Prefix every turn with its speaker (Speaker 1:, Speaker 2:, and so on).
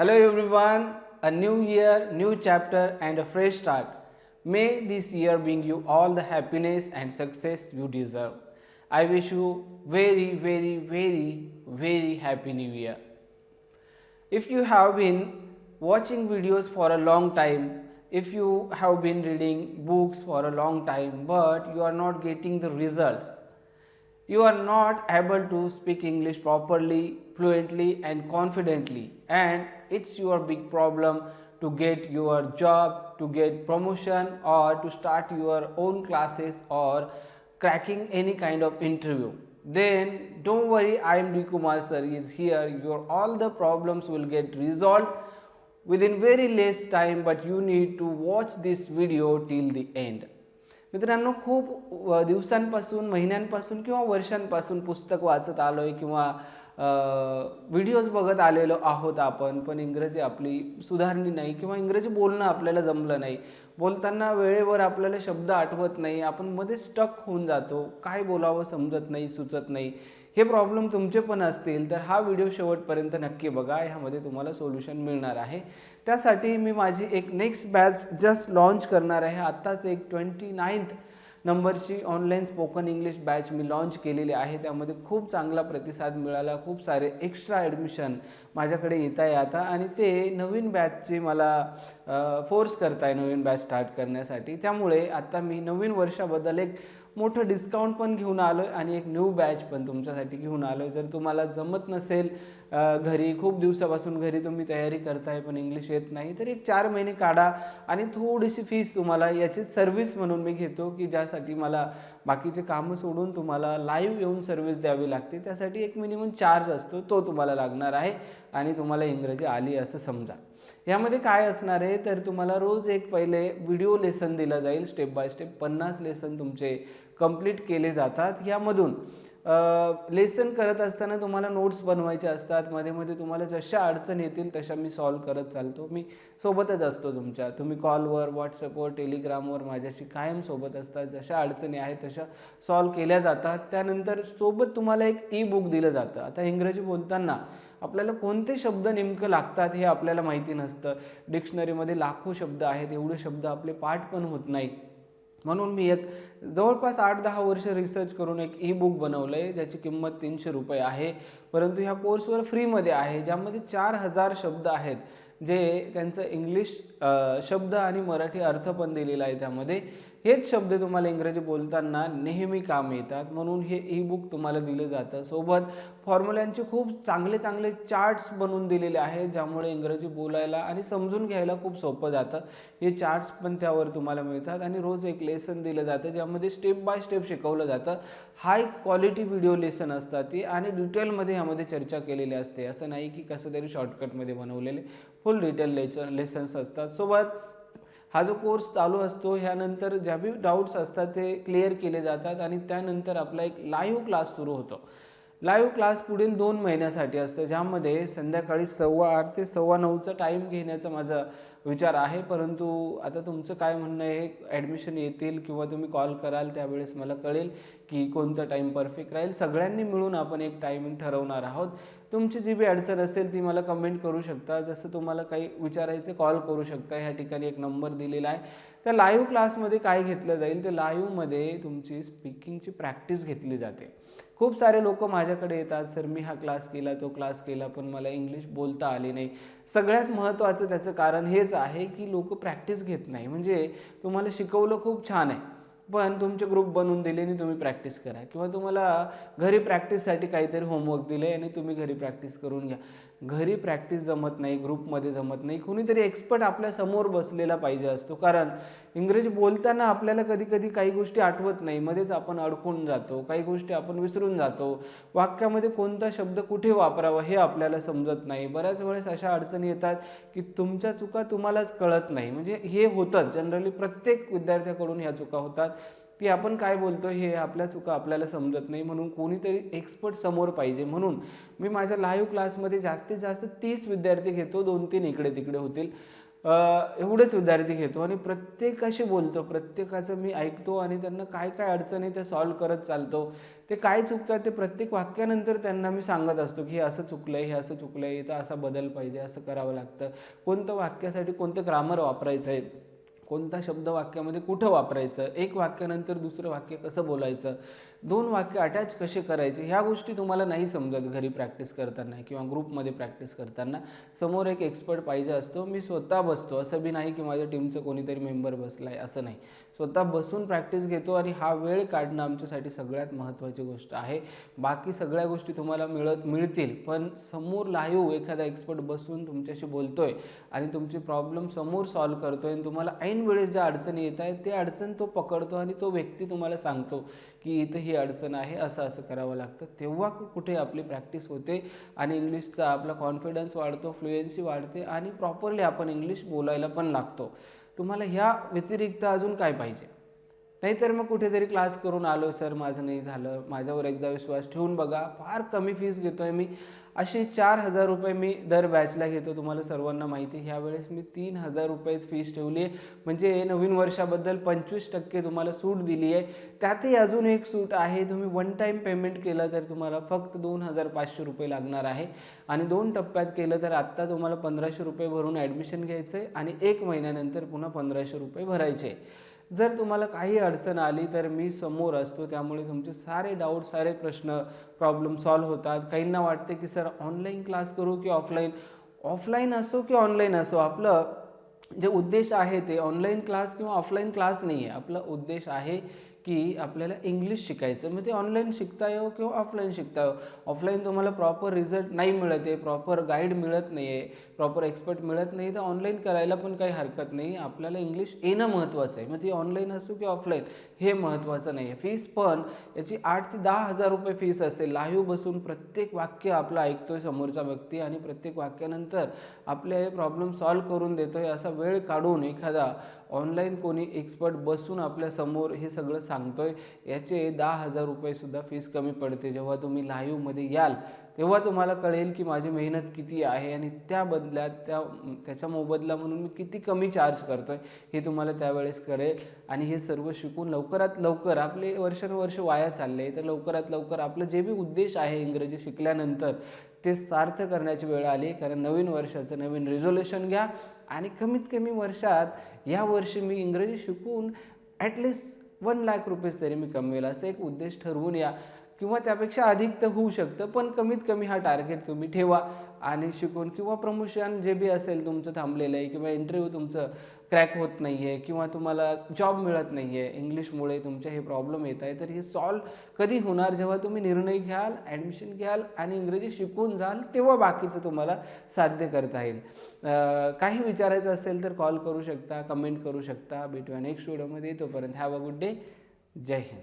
Speaker 1: Hello everyone, a new year, new chapter, and a fresh start. May this year bring you all the happiness and success you deserve. I wish you very, very, very, very happy new year. If you have been watching videos for a long time, if you have been reading books for a long time, but you are not getting the results, you are not able to speak English properly, fluently, and confidently, and it's your big problem to get your job, to get promotion, or to start your own classes or cracking any kind of interview. Then don't worry, I am D. Kumar sir is here. Your all the problems will get resolved within very less time, but you need to watch this video till the end. मित्रांनो खूप दिवसांपासून महिन्यांपासून किंवा वर्षांपासून पुस्तक वाचत आलो आहे किंवा व्हिडिओज बघत आलेलो आहोत आपण पण इंग्रजी आपली सुधारली नाही किंवा इंग्रजी बोलणं आपल्याला जमलं नाही. बोलताना वेळेवर आपल्याला शब्द आठवत नाही आपण मध्ये स्टक होऊन जातो काय बोलावं समजत नाही सुचत नाही. हे प्रॉब्लेम तुमचे पण असतील तर हा व्हिडिओ शेवटपर्यंत नक्की बघा. ह्यामध्ये तुम्हाला सोल्युशन मिळणार आहे. त्यासाठी मी माझी एक नेक्स्ट बॅच जस्ट लॉन्च करणार आहे. आत्ताच एक ट्वेंटी नाईन्थ नंबरची ऑनलाईन स्पोकन इंग्लिश बॅच मी लॉन्च केलेली आहे. त्यामध्ये खूप चांगला प्रतिसाद मिळाला खूप सारे एक्स्ट्रा ॲडमिशन माझ्याकडे येत आहे आता. आणि ते नवीन बॅचचे मला फोर्स करत आहे नवीन बॅच स्टार्ट करण्यासाठी. त्यामुळे आत्ता मी नवीन वर्षाबद्दल एक मोठं डिस्काउंट पण घेऊन आलो आहे आणि एक न्यू बॅच पण तुमच्यासाठी घेऊन आलो आहे जर तुम्हाला जमत नसेल घरी खूप दिवसापासून घरी तुम्ही तयारी करताय पण इंग्लिश येत नाही तर एक चार महिने काढा आणि थोडीशी फीस तुम्हाला याची सर्व्हिस म्हणून मी घेतो की ज्यासाठी मला बाकीचे कामं सोडून तुम्हाला लाईव्ह येऊन सर्व्हिस द्यावी लागते. त्यासाठी एक मिनिमम चार्ज असतो तो तुम्हाला लागणार आहे आणि तुम्हाला इंग्रजी आली असं समजा. यामध्ये काय असणार आहे? तर तुम्हाला रोज एक पहिले व्हिडिओ लेसन दिलं जाईल स्टेप बाय स्टेप पन्नास लेसन तुमचे कंप्लीट केले जातात. यामधून लेसन करत असताना तुम्हाला नोट्स बनवायचे असतात. मध्ये मध्ये तुम्हाला जशा अडचण येतील तशा मी सॉल्व करत चालतो. मी सोबतच असतो तुमच्या. तुम्ही कॉलवर व्हॉट्सअपवर टेलिग्रामवर माझ्याशी कायम सोबत असतात. जशा अडचणी आहेत तशा सॉल्व केल्या जातात. त्यानंतर सोबत तुम्हाला एक ई बुक दिलं जातं. आता इंग्रजी बोलताना आपल्याला कोणते शब्द नेमकं लागतात हे आपल्याला माहिती नसतं. डिक्शनरीमध्ये लाखो शब्द आहेत एवढे शब्द आपले पाठ पण होत नाही म्हणून मी एक जवळपास आठ दहा वर्ष रिसर्च करून एक ई बुक बनवलं आहे ज्याची किंमत तीनशे रुपये आहे. परंतु ह्या कोर्सवर फ्रीमध्ये आहे ज्यामध्ये चार हजार शब्द आहेत जे त्यांचं इंग्लिश शब्द आणि मराठी अर्थ पण दिलेला आहे त्यामध्ये. हेच शब्द तुम्हाला इंग्रजी बोलताना नेहमी काम येतात. म्हणून हे ई बुक तुम्हाला दिलं जातं. सोबत फॉर्म्युल्यांचे खूप चांगले चांगले चार्ट्स बनवून दिलेले आहेत ज्यामुळे इंग्रजी बोलायला आणि समजून घ्यायला खूप सोपं जातं. हे चार्ट्स पण त्यावर तुम्हाला मिळतात आणि रोज एक लेसन दिलं जातं ज्यामध्ये स्टेप बाय स्टेप शिकवलं जातं. हाय क्वालिटी व्हिडिओ लेसन असतात ते आणि डिटेलमध्ये यामध्ये चर्चा केलेली असते. असं नाही की कसं तरी शॉर्टकटमध्ये बनवलेले. फुल डिटेल लेसन लेसन्स असतात. सोबत हा जो कोर्स चालू असतो ह्यानंतर ज्या बी डाऊट्स असतात ते क्लिअर केले जातात आणि त्यानंतर आपला एक लाईव्ह क्लास सुरू होतो. लाईव्ह क्लास पुढील दोन महिन्यासाठी असतं ज्यामध्ये संध्याकाळी सव्वा आठ ते सव्वा नऊचा टाईम घेण्याचा माझा विचार आहे. परंतु आता तुमचं काय म्हणणं आहे ॲडमिशन येतील किंवा तुम्ही कॉल कराल त्यावेळेस मला कळेल की कोणतं टाईम परफेक्ट राहील. सगळ्यांनी मिळून आपण एक टायमिंग ठरवणार आहोत. तुमची जी बी अडचण असेल ती मला कमेंट करू शकता. जसं तुम्हाला काही विचारायचं कॉल करू शकता. ह्या ठिकाणी एक नंबर दिलेला आहे. त्या लाईव्ह क्लासमध्ये काय घेतलं जाईल? तर लाईव्हमध्ये तुमची स्पीकिंगची प्रॅक्टिस घेतली जाते. खूप सारे लोक माझ्याकडे येतात. सर मी हा क्लास केला तो क्लास केला पण मला इंग्लिश बोलता आले नाही. सगळ्यात महत्त्वाचं त्याचं कारण हेच आहे की लोक प्रॅक्टिस घेत नाही. म्हणजे तुम्हाला शिकवलं खूप छान आहे. पण तुमचे ग्रुप बनवून दिले आणि तुम्ही प्रॅक्टिस करा. किंवा तुम्हाला घरी प्रॅक्टिससाठी काहीतरी होमवर्क दिले आणि तुम्ही घरी प्रॅक्टिस करून घ्या. घरी प्रॅक्टिस जमत नाही ग्रुपमध्ये जमत नाही कुणीतरी एक्सपर्ट आपल्यासमोर बसलेला पाहिजे असतो. कारण इंग्रजी बोलताना आपल्याला कधी कधी काही गोष्टी आठवत नाही. मध्येच आपण अडकून जातो काही गोष्टी आपण विसरून जातो. वाक्यामध्ये कोणता शब्द कुठे वापरावा हे आपल्याला समजत नाही. बऱ्याच वेळेस अशा अडचणी येतात की तुमच्या चुका तुम्हालाच कळत नाही. म्हणजे हे होतं जनरली प्रत्येक विद्यार्थ्याकडून ह्या चुका होतात. की आपण काय बोलतो हे आपल्या चुका आपल्याला समजत नाही म्हणून कोणीतरी एक्सपर्ट समोर पाहिजे. म्हणून मी माझ्या लाईव्ह क्लासमध्ये जास्तीत जास्त तीस विद्यार्थी घेतो. दोन तीन इकडे तिकडे होतील. एवढेच विद्यार्थी घेतो आणि प्रत्येकाशी बोलतो. प्रत्येकाचं मी ऐकतो आणि त्यांना काय काय अडचण आहे ते सॉल्व्ह करत चालतो. ते काय चुकतात ते प्रत्येक वाक्यानंतर त्यांना मी सांगत असतो की हे असं चुकलं आहे हे असं चुकलं आहे इथं असा बदल पाहिजे असं करावं लागतं. कोणतं वाक्यासाठी कोणतं ग्रामर वापरायचं आहे कोणता शब्द वाक्यामध्ये कुठं वापरायचं? एक वाक्यानंतर दुसरं वाक्य कसं बोलायचं? दोन वाक्य अटॅच कसे करायचे? ह्या गोष्टी तुम्हाला नाही समजत घरी प्रॅक्टिस करताना किंवा ग्रुपमध्ये प्रॅक्टिस करताना. समोर एक एक्सपर्ट पाहिजे असतो मी स्वतः बसतो. असं बी नाही की माझ्या टीमचं कोणीतरी मेंबर बसला आहे असं नाही. स्वतः बसून प्रॅक्टिस घेतो आणि हा वेळ काढणं आमच्यासाठी सगळ्यात महत्त्वाची गोष्ट आहे. बाकी सगळ्या गोष्टी तुम्हाला मिळत मिळतील. पण समोर लाईव्ह एखादा एक्सपर्ट बसून तुमच्याशी बोलतोय आणि तुमची प्रॉब्लेम समोर सॉल्व्ह करतोय आणि तुम्हाला ऐन वेळेस ज्या अडचणी येत आहेत ते अडचण तो पकडतो आणि तो व्यक्ती तुम्हाला सांगतो की इथं ही अडचण आहे असं असं करावं लागतं. तेव्हा कुठे आपली प्रॅक्टिस होते आणि इंग्लिशचा आपला कॉन्फिडन्स वाढतो फ्लुएन्सी वाढते आणि प्रॉपरली आपण इंग्लिश बोलायला पण लागतो. तुम्हाला ह्या व्यतिरिक्त अजून काय पाहिजे? नाहीतर मग कुठेतरी क्लास करून आलो सर माझं नाही झालं. माझ्यावर एकदा विश्वास ठेवून बघा. फार कमी फीस घेतोय मी. असे चार हजार रुपये मी दर बॅचला घेतो तुम्हाला सर्वांना माहिती ह्यावेळेस मी तीन हजार रुपयेच फीस ठेवली आहे. म्हणजे नवीन वर्षाबद्दल पंचवीस टक्के तुम्हाला सूट दिली आहे. त्यातही अजून एक सूट आहे तुम्ही वन टाईम पेमेंट केलं तर तुम्हाला फक्त दोन हजार पाचशे रुपये लागणार आहे. आणि दोन टप्प्यात केलं तर आत्ता तुम्हाला पंधराशे रुपये भरून ॲडमिशन घ्यायचं आहे आणि एक महिन्यानंतर पुन्हा पंधराशे रुपये भरायचे आहे. जर तुम्हाला काही अडचण आली तर मी समोर असतो त्यामुळे तुमचे सारे डाऊट सारे प्रश्न प्रॉब्लेम सॉल्व्ह होतात. काहींना वाटते की सर ऑनलाईन क्लास करू की ऑफलाईन ऑफलाईन असो की ऑनलाईन असो आपलं जे उद्देश आहे ते ऑनलाईन क्लास किंवा ऑफलाईन क्लास नाही आहे आपला उद्देश आहे की आपल्याला इंग्लिश शिकायचं मग ते ऑनलाईन शिकता येऊ किंवा ऑफलाईन शिकता येऊ ऑफलाईन तुम्हाला प्रॉपर रिझल्ट नाही मिळत आहे प्रॉपर गाईड मिळत नाही आहे प्रॉपर एक्सपर्ट मिळत नाही तर ऑनलाईन करायला पण काही हरकत नाही. आपल्याला इंग्लिश येणं महत्त्वाचं आहे. मग ती ऑनलाईन असो की ऑफलाईन हे महत्त्वाचं नाही आहे फीस पण याची आठ ते दहा हजार रुपये फीस असेल. लाईव्ह बसून प्रत्येक वाक्य आपलं ऐकतोय समोरचा व्यक्ती आणि प्रत्येक वाक्यानंतर आपले हे प्रॉब्लेम सॉल्व्ह करून देतोय असा वेळ काढून एखादा ऑनलाईन कोणी एक्सपर्ट बसून आपल्यासमोर हे सगळं सांगतोय याचे दहा हजार रुपयेसुद्धा फीस कमी पडते. जेव्हा तुम्ही लाईव्हमध्ये याल तेव्हा तुम्हाला कळेल की माझी मेहनत किती आहे आणि त्या बदल्यात त्या त्याच्या मोबदला म्हणून मी किती कमी चार्ज करतोय हे तुम्हाला त्यावेळेस कळेल. आणि हे सर्व शिकून लवकरात लवकर आपले वर्षानुवर्ष वाया चालले तर लवकरात लवकर आपलं जे बी उद्देश आहे इंग्रजी शिकल्यानंतर ते सार्थ करण्याची वेळ आली. कारण नवीन वर्षाचं नवीन रिझोल्युशन घ्या आणि कमीत कमी वर्षात या वर्षी मी इंग्रजी शिकून ॲटलिस्ट वन लाख रुपीज तरी मी कमवेल असं एक उद्देश ठरवून या. किंवा त्यापेक्षा अधिक तर होऊ शकतं पण कमीत कमी हा टार्गेट तुम्ही ठेवा. आणि शिकून किंवा प्रमोशन जे बी असेल तुमचं थांबलेलं आहे किंवा इंटरव्ह्यू तुमचं क्रॅक होत नाही आहे किंवा तुम्हाला जॉब मिळत नाही आहे इंग्लिशमुळे तुमचे हे प्रॉब्लेम येत आहे तर हे सॉल्व कधी होणार जेव्हा तुम्ही निर्णय घ्याल ॲडमिशन घ्याल आणि इंग्रजी शिकून जाल तेव्हा बाकीचं तुम्हाला साध्य करता येईल. काही विचारायचं असेल तर कॉल करू शकता कमेंट करू शकता. भेटूया नेक्स्ट व्हिडिओमध्ये तोपर्यंत हॅव अ गुड डे जय हिंद.